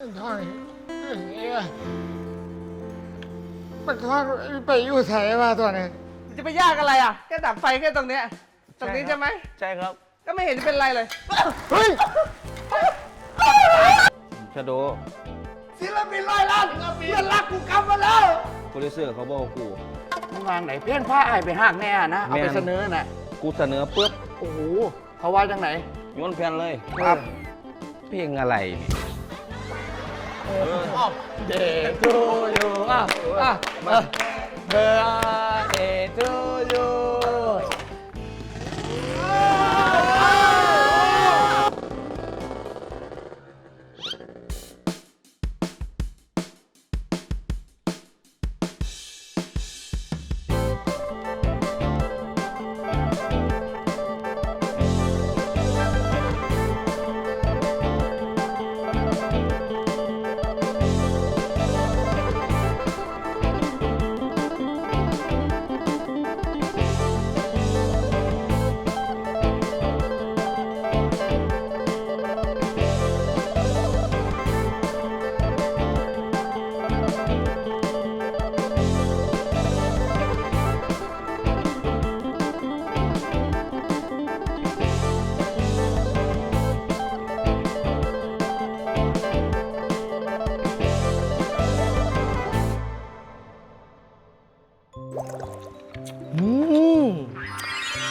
ทอดเอ้ยมันทอดไปอยู่ใส่มาตัวนี้จะไปยากอะไรอะแค่ดับไฟแค่ตรงเนี้ยตรงนี้ใช่ไหมใช่ครับ ก็ไม่เห็นจะเป็นไรเลย เฮ้ยชาโดศิลปินร้อยล้านเพื่อนรักกูกำมาแล้วโปรดิวเซอร์เขาบอกกูมึงวางไหนเพี้ยนผ้าไอ้ไปหากแน่นะเอาไปแม่นเสนอน่ะกูเสนอปุ๊บโอ้โหเขาว่าจังไหนย้อนแผ่นเลยครับ เพลงอะไรนี่เดทูยู อะอะเบอร์เด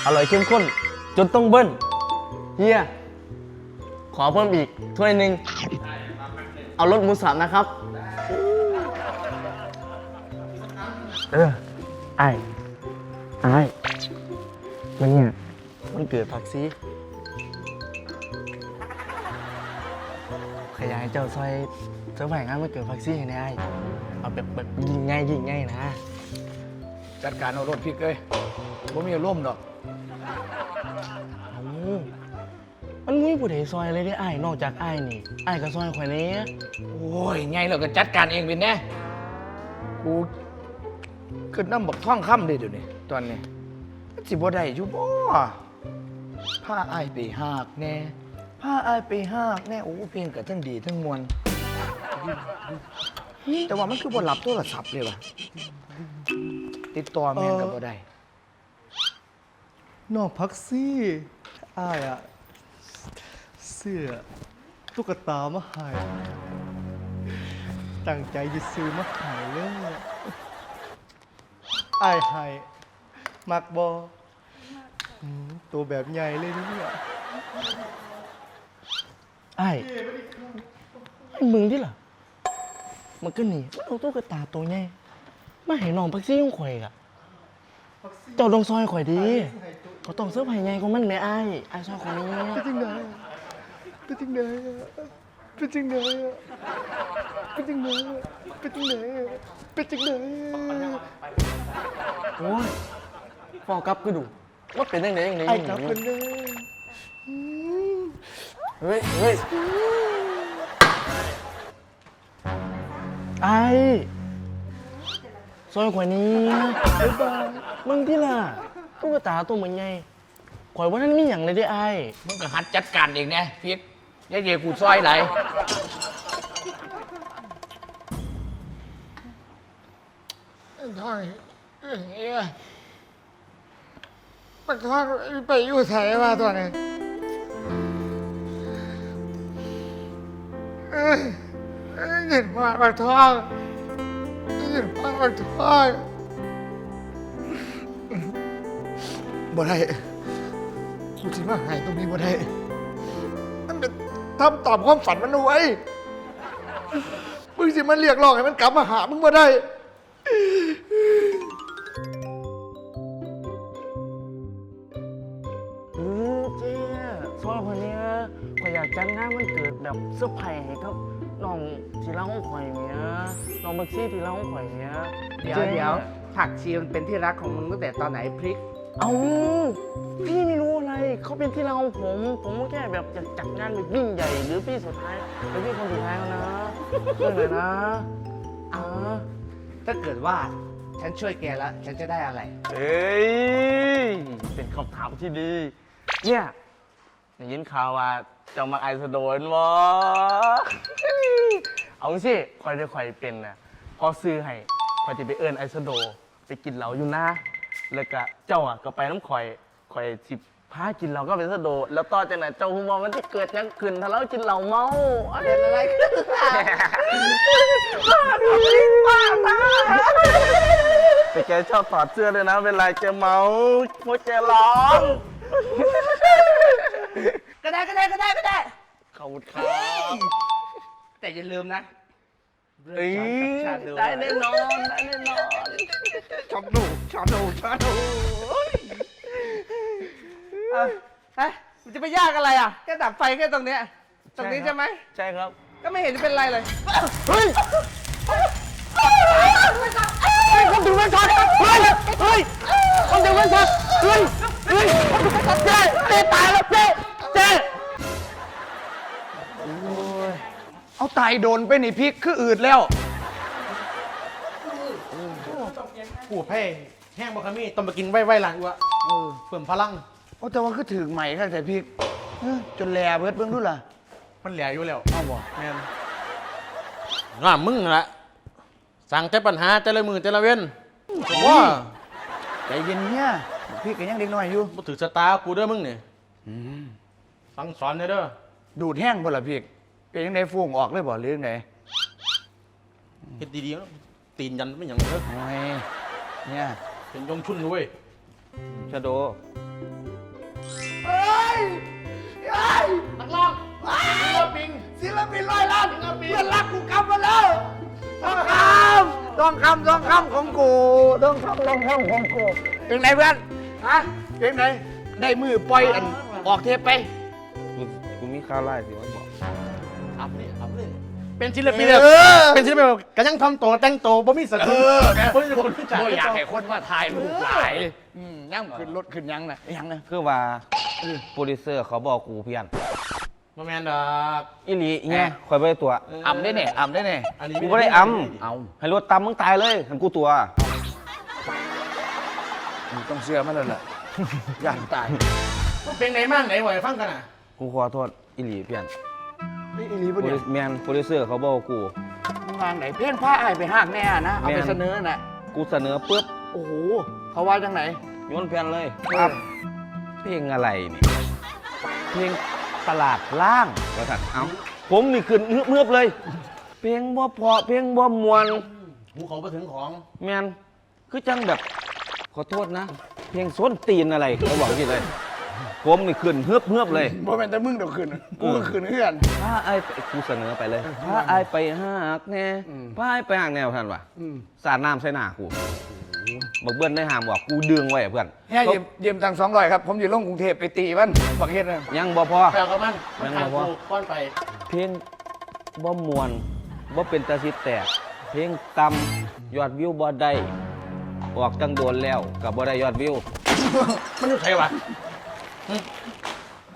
อร่อยเข้มข้น จนต้องเบิ้ลเฮียขอเพิ่มอีกถ้วยหนึ่งเอารสหมูสับนะครับ เออไอ้ไอ้มันเนี่ยมันเกิดผักซีขยายเจ้าซอยเจ้าแหว่งงานมันเกิดผักซีให้ได้ไอ้เอาแบบแบบยิงง่ายยิงง่ายนะ จัดการเอารถพี่เกยผมมีร่มดอก เอามันมีผู้ใดซอยเลยได้ไอ้ายนอกจากไอ้ายนี่ไอ้ายก็ซอยข่อยนี้โอ้ยไงเราก็จัดการเองเป็นแน่กูขึ้นน้ำบักท่องค่ำเลยเดี๋ยวนี้ตอนนี้มันสิบ่ได้อยู่บ่ผ้าอายไปหากแน่ผ้าอายไปหากแน่ โอ้เพลงก็ทั้งดีทั้งมวลแต่ว่ามันคือบ่รับโทรศัพท์เลยว่ะติดต่อแม่งก็บ่ได้ นอกพักซี่อ้ายอะเสื้อตุ๊กตามาใหายตั้งใจจะซื้อมาใหายเลยอ้ายใหายมักบอมตัวแบบใหญ่เลยนะเนี่ยไอ้ายไอ้มึงที่ล่ะ มันก็หนีมันเอาตุ๊กตาตัวใหญ่มาให้น้องพักซี่ของข่อยกะเจ้าต้องซอยข่อยดี ก็ต้องเสื้อผ้าใหญ่ของมันแม่ไอ้ายไอ้ายซอยข่อยนี้เป็นจังไงเป็นจังไงเป็นจังไงเป็นจังไงเป็นจังไงเป็นจังไงโอ้ยฟอกลับก็ดูว่าเป็นยังไงยังไงไอ้กลับกันเลยเฮ้ยเฮ้ยไอ้ซอยข่อยนี้บ๊ายบายมึงที่ล่ะ ตุ๊กตาตัวมันใหญ่ข่อยว่านั้นมีอย่างเลยได้ไอ้ายมึงก็หัดจัดการเองนะพีทยายเยกูซอยไหลทอดเอ้ยมันทอดไปอยู่ใส่มาตัวนี้เอ้ยเอ้ยเห็นว่ามันทอดเห็นว่ามันทอด บ่ได้กูสิมาหายตรงนี้บ่ได้มันเป็นทำตามความฝันมันเอาไว้มึงสิมันเรียกร้องให้มันกลับมาหามึงมาได้ อืมเจ๊ซอยคนนี้ข่อยอยากจัดงานวันเกิดแบบเซอร์ไพรส์ให้กับน้องที่รักของข่อยเนี้ยน้องบักซี่ที่รักของข่อยเนี้ยเดี๋ยวเดี๋ยวผักชีมันเป็นที่รักของมึงตั้งแต่ตอนไหนพริก เอาพี่ไม่รู้อะไรเขาเป็นที่รักของผม ผมก็แค่แบบอยากจัดงานแบบยิ่งใหญ่ หรือพี่สุดท้ายหรือพี่คนสุดท้ายแล้วนะช่วยหน่อยนะอ่าถ้าเกิดว่าฉันช่วยแกแล้ว ฉันจะได้อะไร เอ้ยเป็นคำถามที่ดี เนี่ยได้ยินข่าวว่าเจะมาไอสโดนวะเอาสิคอยได้คอยเป็นนะพอซื้อให้คอยจะไปเอิญไอซ์โด ไปกินเหล้าอยู่นะ แล้วก็เจ้าอะก็ไปน้ำคอยคอยสิพากินเหล้าก็ไปไอซ์โดแล้วต่อจากนั้นเจ้าฮูว่ามันจะเกิดหยังขึ้นถ้าเรากินเหล้าเมาอะไรอะไรขึ้นบ้าดูสิบ้าตาแต่แกชอบถอดเสื้อเลยนะเวลาแกเมาพวกแกร้องก็ได้ก็ได้ก็ได้ก็ได้ขอบคุณครับแต่อย่าลืมนะ เอ้ยชาติดูได้แน่นอนได้แน่นอนชอบดูชอบดูชอบดูเอ้ยเอ้ยมันจะไปยากอะไรอะแค่ดับไฟแค่ตรงเนี้ยตรงนี้ใช่ไหมใช่ครับ ก็ไม่เห็นจะเป็นไรเลยเฮ้ยคนถือเงินสดเฮ้ยเฮ้ยคนถือเงินสดเฮ้ยเฮ้ยคนถือเงินสดเจ๊เจ๊ตายแล้วเจ๊เจ๊ เอาไตโดนไปนี่พริกคืออืดแล้วกูแพ้แห้งบะคามี่ต้องมากินไว้ไว้หลังวะเออเพิ่มพลังโอ้แต่ว่าคือถึงใหม่ข้างแต่พริกเอ้อจนแลเบิดเบิ่งดูล่ะมันเหลืออยู่แล้วเอาบ่แม่นง่ามึงละสั่งแต่ปัญหาแต่ละมือแต่ละเว้นผมว่าใจเย็นเนี่ยพริกก็ยังเด็กน้อยอยู่ บ่ถือสตากูเด้อมึงนี่สั่งสอนเด้อเด้อดูดแห้งบ่ล่ะพริก เป็นยังไงฟูงออกเลยบ่หรือยังไงเฮ็ดดีๆเนาะตีนยันไม่หยังเด้อโอ้ยเนี่ยเป็นยงชุนด้วยชาโดเฮ้ยเฮ้ยนักร้องศิลปินศิลปินร้อยล้านเพื่อนรักกูกลับมาแล้วต้องคำต้องคำต้องคำของกูต้องคำต้องคำของกูเป็นไงเพื่อนฮะเป็นไงได้มือปล่อยอันออกเทปไปกูกูมีข่าวไล่สิว่าบอกอัพนี่อัพนี่เป็นศิลปินแบบเออ เป็นศิลปินแบบกระยังทำตัวแต่งตัวบ่มีสติเออแม่บ่มีคนรู้จัก โอ้ยอยากให้คนมาถ่ายรูปหลายอืมยังขึ้นรถขึ้นยังนะยังนะคือว่าโปรดิวเซอร์เขาบอกกูเพี้ยนบ่แม่นดอกอีหลีไงคอยไปตัวอ่ำได้เนี่ยอ่ำได้เนี่ยอันนี้กูไม่ได้อเอาำให้รถตำมึงตายเลยหันกูตัวมึงต้องเชื่อมันแล้วล่ะย่านตายมันเป็นไหนมั่งไหนบ่ให้ฟังกันน่ะกูขอโทษอีหลีเพี้ยน นี่อีหลีโปปะรเนี่ดิยวแมนโปรดิวเซอร์เขาบอกกูมึงวางไหนเพ่นผ้าไอ้ายไปห้างแน่นะ เอาไปแม่น เสนอน่ะ กูเสนอปุ๊บโอ้โห เขาว่าจังไหน โยนแผ่นเลยครับ เพลงอะไรนี่เพลงตลาดล่างว่าสัตว์เอ้าผมนี่ขึ้นเมือบๆเลย เพลงบ่เพอเพลงบ่มวนหูเขาไปถึงของแมนคือจังแบบขอโทษนะ เพลงส้นตีนอะไรเขาบอกที่เลย ผมนี่ขึ้นเฮือบเฮือบๆเลยบ่แม่นแต่มึงเดี๋ยวคืนกูก็คืนเพื่อนถ้าไอ้ายไปกูเสนอไปเลยถ้าไอ้ายไปหักแน่อืมพาไอ้ายไปหักแนวท่านวะอืมสาดน้ำใส่หน้ากูบอกเบิ้ลได้หามบอกกูดึงไว้อะเพื่อนเฮียยืมยืมตังค์สองร้อยครับ ผมอยู่ลงกรุงเทพไปตีมันบักเฮ็ดนะยังบ่พอ แปลกับมันมันแม่ขานดบ่กูก้อนไป เพลงบ่มวนบ่เป็นตาสิแตก เพลงตำยอดวิวบ่ได้ออกจังโดนแล้วกับบ่ได้ยอดวิว มันอยู่ใครวะ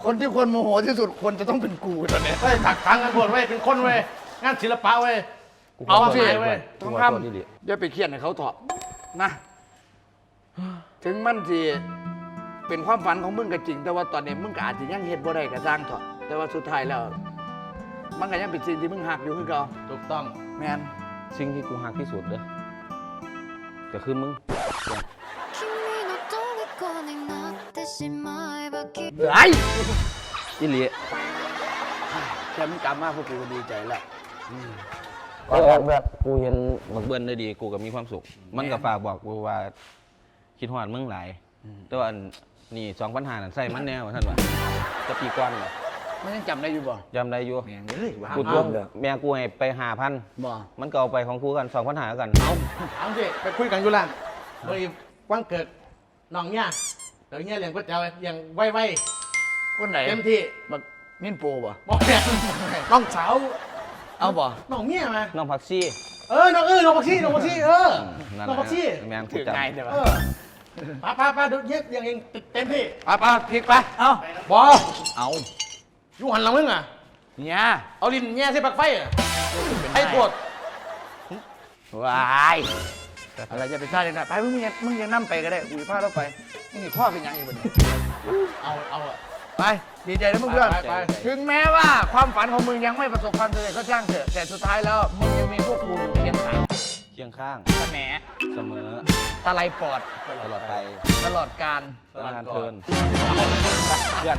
คนที่ควรโมโหที่สุดควรจะต้องเป็นกูตอนเนี้ย เฮ้ยถักทางกันบวชเว้ยเป็นคนเว้ยงานศิลปะเว้ย กูข เอา โทษ สิ ด้วย เว้ย กู ต้อง ข ท โทษที่ดิ ำอย่าไปเครียดให้เขาเถอะนะ ถึงมันสิเป็นความฝันของมึงก็จริง แต่ว่าตอนนี้มึงก็อาจจะยังเฮ็ดบ่ได้ก็สร้างเถอะแต่ว่าสุดท้ายแล้ว มันก็ยังเป็นสิ่งที่มึงหักอยู่คือเก่า ถูกต้อง แมน สิ่งที่กูหักที่สุดเด้อก็คือมึง 君の虜になってしまえばきっと ไอ้อีหลีแค่มึงกลับมาพวกกูก็ดีใจแล้วก็แบบกูเห็นบักเบิ้ลได้ดี กูก็มีความสุข มันก็ฝากบอกกูว่า คิดฮอดมึงหลายแต่ว่าอันนี่สองปัญหานั่นใส่มันแน่ว่าท่านว่าจะปีก่อนน่ะมันยังจำได้อยู่บ่จำได้อยู่แม่งเอ้ยว่ากูตัวแม่กูให้ไปหาพันบ่มันก็เอาไปของกูกันสองปัญหากันเอาเอาสิไปคุยกันอยู่ล่างเฮ้ยวันเกิดน้องเนี่ย เดี๋ยวเนี่ยเลี้ยงก๋วยเตี๋ยวเลี้ยงไว้ไว้คนไหนเต็มที่บักมินโปบ่บอกแม่น้องสาวเอาบ่น้องเนี่ยมาน้องพักซี่เออน้องเออน้องพักซี่น้องพักซี่เออนั่นน้องแหพัละกซี่แม่นกูถือจำง่ายแต่ว่าเออป้าป้าป้าดูเย็บยังเองเต็มที่ไปไปพลิกไปเอาบอเอาอยู่หันหลังมึงอะเนี่ยเอาลิ้นแง่ใส่ปลักไฟอะไอ้ปวดวาย อะไรจะไปซ่าเลยนะไปมึงยังมึงยังนั่ไปก็ได้อุ้ยพาเราไปนี่พ่อเป็นยังอีกบ่เนี่ยเอาเอาอะเอไปดีใจนะเพื่อนไปไปๆถึงแม้ว่าความฝันของมึงยังไม่ประสบความสำเร็จก็ช่างเถอะแต่สุดท้ายแล้วมึงยังมีพวกกูอยู่เคียงข้างเคียงข้างสแหมเสมอตะไลปอดตลอดไปตลอดการสมานเทินเพื่อน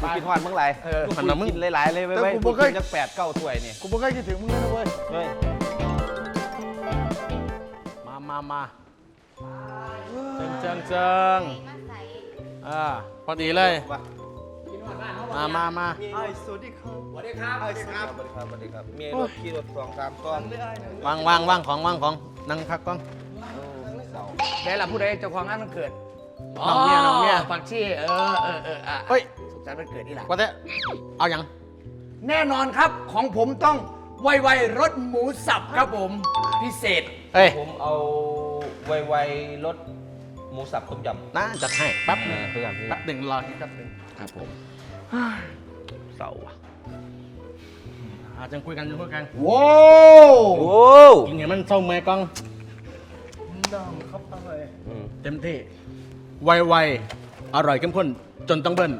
กูกินหวานมึงไรเออมันมึงกินหลายๆเลยไว้ไว้แต่กูกูบ่เคยกินจักแปดเก้าถ้วยนี่กูไม่เคยคิดถึงมึงเลยนะเว้ยเฮ้ย มามามาเจิงเจิงเจิงอ่าพอดีเลย มามามาสวัสดีครับสวัสดีครับสวัสดีครับสวัสดีครับมีรถขี่รถสองสามตอนวางวางวางของวางของนั่งพักก่อนได้ละผู้ใดเจ้าของงานมันเกิดน้องเมียน้องเมียฝักชี่เออเออเอออะเฮ้ยสุขสันต์วันเกิดนี่แหละว่าแต่เอาอย่างแน่นอนครับของผมต้องไวไวรสหมูสับครับผม พิเศษ เฮ้ย ผมเอาไวๆรถหมูสับต้มยำน่าจัดให้แป๊บหเอนึงอคือกันคือแป๊กับนหนึ่งรอที่แป๊บหนึ่งครับผมเสาอะอาจังคุยกันจังคุยกันว้าวโอ้กินอย่างมันเศร้าเมื่อยกล้องน้องครับอะไรเต็มที่ไวๆอร่อยเข้มข้นจนต้องเบิ้ล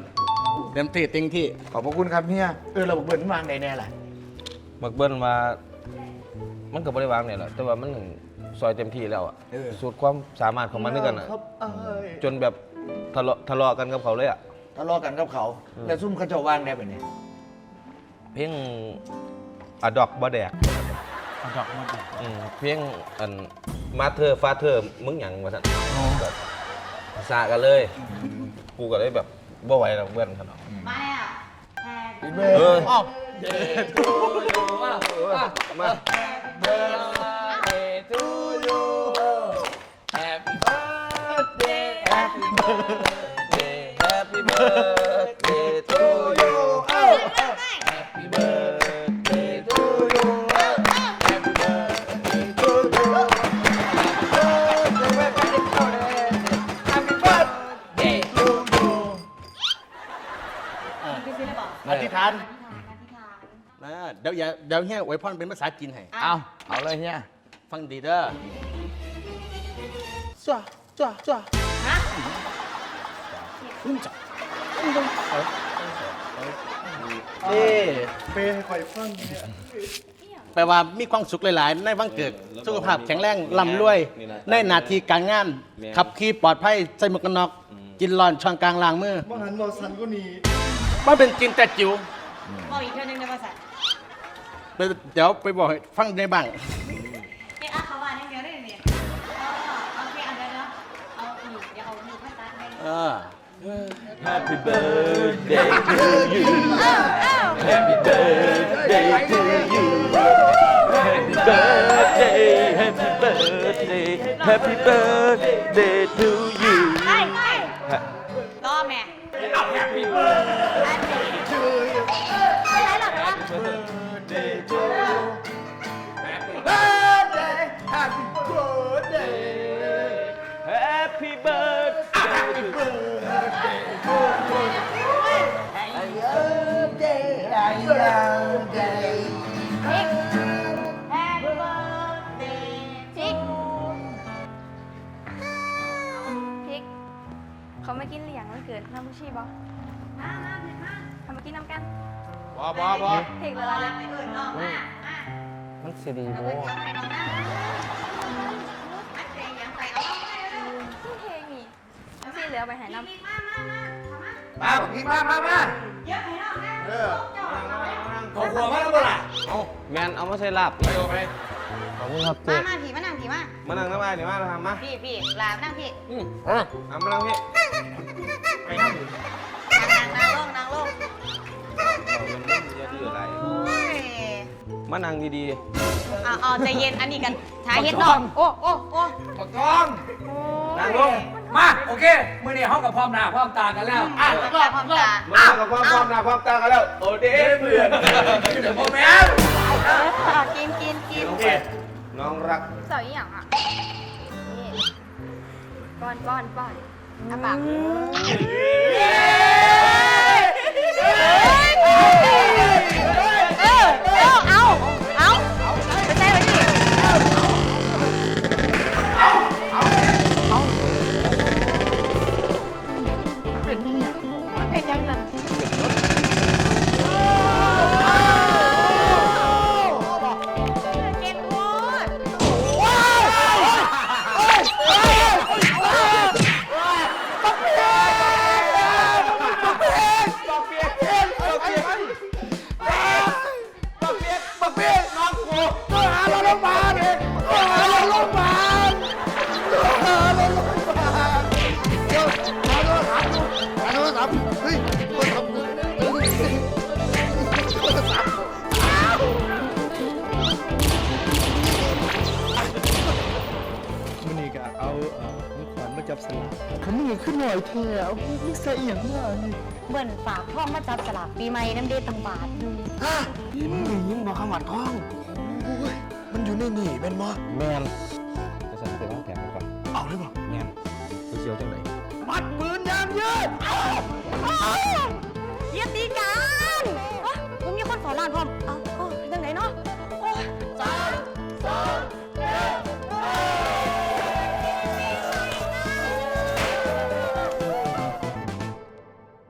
เต็มที่เต็งที่ขอบพระคุณครับเฮียเออเราบอกเบิร์นวางได้แน่แหละบักเบิ้ลว่า มันก็บริวางเนี่ยแหละแต่ว่ามันซอยเต็มที่แล้วอะสุดความสามารถของมันด้วยกันอะครับไอ้ายจนแบบทะเลาะทะเลาะกันกับเขาเลยอะ ทะเลาะกันกับเขา แล้วซุ่มเขาเจะวางได้แบบนี้เพียงอะดอกบ่แดกเอาดอกมาบอกอืมเพียงอันมาเธอฟาเธอมึงหยังวะท่านแบบสากันเลย กูก็เลยแบบบ่ไหวแล้วเพื่อนเขาเนาะ มาแล้ว เออ อ้าว มา birthday to you Happy birthday Happy birthday Happy birthday อธิษฐาน นะเดี๋ยวอย่าเดี๋ยวเฮียไว้พรเป็นภาษาจีนให้ เอาเอาเลยเฮียฟังดีเด้อจ้าจ้าจ้าฮะจ้านี่เปย์ให้ข่อยฟังเนี่ยแปลว่ามีความสุขหลาย ๆ ในวันเกิด สุขภาพแข็งแรงลำรวย ในหนาทีการงาน ขับขี่ปลอดภัยใส่หมวกกันน็อกกินร้อนช่องกลางล้างมือมหันต์บอสันก็หนี มันเป็นจินแต่จิ๋วบอกอีกเท่านึงในภาษาไปเดี๋ยวไปบอกให้ฟังในบ้างเอ๊ะอะเขาว่าอย่างเดียวได้เนี่ยเอาเอาโอเคเอาเดี๋ยวเดี๋ยวเอาอีกเดี๋ยวเอาหมูข้าวตาให้เออ Happy birthday to you Happy birthday to you Happy birthday Happy birthday Happy birthday to you ไปไปรอแม่ เอ ม่กินเหลียงมันเกิดน้ำมุชีบอมามาพริกมาทำมากินน้ำกันบอบอบอเพลงอะไรไปเอิญน้องมามามันสิดีเอาโบไปเอาให้น้องนะอันเสียงยังใส่เอาเอาให้เร็วที่เพลงนี่น้ำซีเหลือไปหายน้ำพริกมามามาเอามามาบอกพี่มามามาเยอะให้น้องนะเออเจ้าเอาไว้ขอหัวมาแล้วเปล่าแมนเอามาใส่ลาบไปโอไปขอบคุณครับมาเจ๊มาผีมานั่งผีมามานั่งน้ำมาเดี๋ยวมาเราทำมาพี่พี่ลานั่งพี่เอามานั่งพี่ นางนางลงนางลงอย่าดื้ออะไรโอ้ยมานั่งดีเอาเอาใจเย็นอันนี้กันท้ายเฮ็ดดอกโอ้โอ้โอ้ปากกองๆนั่งลงมาโอเคมื่อนี้ห้องกับพร้อมหน้าพร้อมตากันแล้วอะอะพร้อมพร้อมตามากับความความหน้าความตากันแล้ว โอเด้เพื่อน เดี๋ยวพ่อแม่เอากินกินกินน้องรัก เสาอีหยังอะนี่ป้อนป้อนป้อน อะปาก กเขามึงขึ้นหน่อยแท้เอามึงใส่อีหยังมานี่เบิ่นฝากพ่อมาจับสลากปีใหม่น้ำเดตังบาทหนึงฮะนี่มึงได้ยินบอกคำหวานท้องโอ้ยมันอยู่ในนี่เป็นบ่แมนจะสั่งไปวางแผนกันก่อนเอาเลยบ่แมนกูเชียวจังไหนมัดปืนยางยืดเยียตีกันอะผมมีคนเฝ้าร้านพร้อมเอา